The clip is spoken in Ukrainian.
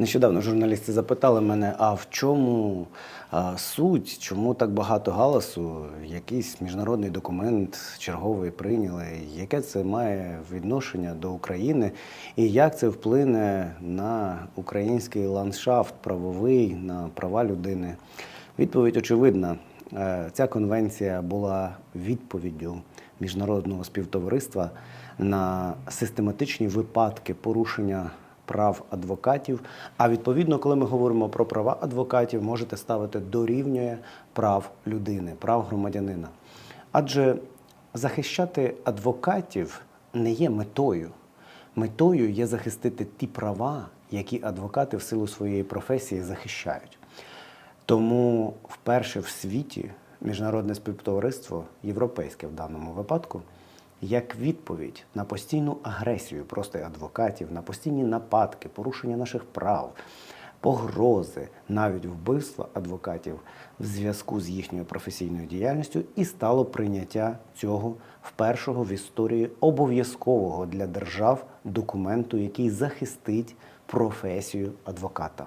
Нещодавно журналісти запитали мене, а в чому суть, чому так багато галасу, якийсь міжнародний документ черговий прийняли, яке це має відношення до України, і як це вплине на український ландшафт правовий, на права людини? Відповідь очевидна. Е, Ця конвенція була відповіддю міжнародного співтовариства на систематичні випадки порушення прав адвокатів. А відповідно, коли ми говоримо про права адвокатів, можете ставити дорівнює прав людини, прав громадянина. Адже захищати адвокатів не є метою. Метою є захистити ті права, які адвокати в силу своєї професії захищають. Тому вперше в світі міжнародне співтовариство, європейське в даному випадку, як відповідь на постійну агресію просто адвокатів, на постійні нападки, порушення наших прав, погрози, навіть вбивства адвокатів в зв'язку з їхньою професійною діяльністю, і стало прийняття цього впершого в історії обов'язкового для держав документу, який захистить професію адвоката.